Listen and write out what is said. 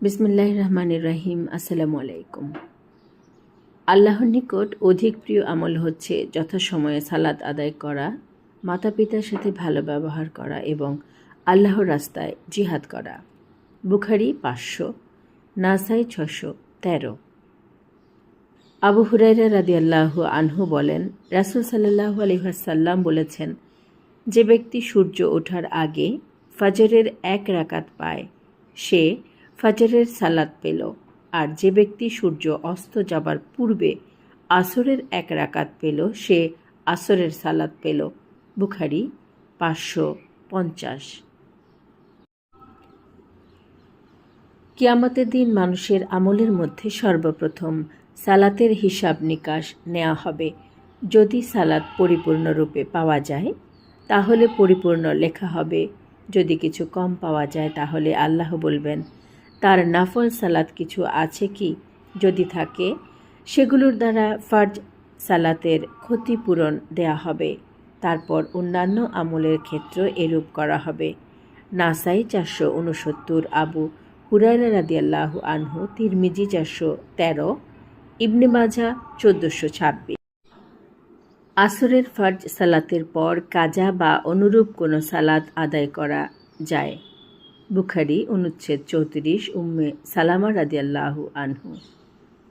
বিসমিল্লাহ রহমানির রাহিম আসসালামু আলাইকুম আল্লাহর নিকট অধিক প্রিয় আমল হচ্ছে যথাসময়ে সালাদ আদায় করা মাতা পিতার সাথে ভালো ব্যবহার করা এবং আল্লাহর রাস্তায় জিহাদ করা। বুখারি পাঁচশো, নাসাই ছশো তেরো। আবু হুরাইরা রাদি আল্লাহ আনহু বলেন, রাসুল সাল্লাহ আলহাসাল্লাম বলেছেন, যে ব্যক্তি সূর্য ওঠার আগে ফাজরের এক রাকাত পায়, সে ফাজরের সালাত পেল। আর যে ব্যক্তি সূর্য অস্ত যাবার পূর্বে আসরের এক রাকাত পেল, সে আসরের সালাত পেল। বুখারি পাঁচশো পঞ্চাশ। কিয়ামতের দিন মানুষের আমলের মধ্যে সর্বপ্রথম সালাতের হিসাব নিকাশ নেওয়া হবে। যদি সালাত পরিপূর্ণরূপে পাওয়া যায়, তাহলে পরিপূর্ণ লেখা হবে। যদি কিছু কম পাওয়া যায়, তাহলে আল্লাহ বলবেন তার নাফল সালাত কিছু আছে কি? যদি থাকে, সেগুলোর দ্বারা ফার্জ সালাতের ক্ষতিপূরণ দেয়া হবে। তারপর অন্যান্য আমলের ক্ষেত্র এরূপ করা হবে। নাসাই চারশো উনসত্তর আবু হুরায়রা রাদিয়াল্লাহ আনহু, তিরমিজি চারশো তেরো, ইবনে মাজা চোদ্দোশো ছাব্বিশ। আসরের ফার্জ সালাতের পর কাজা বা অনুরূপ কোনো সালাত আদায় করা যায়। বুখারি অনুচ্ছেদ চৌত্রিশ উম্মে সালামা রাদিয়াল্লাহু আনহু।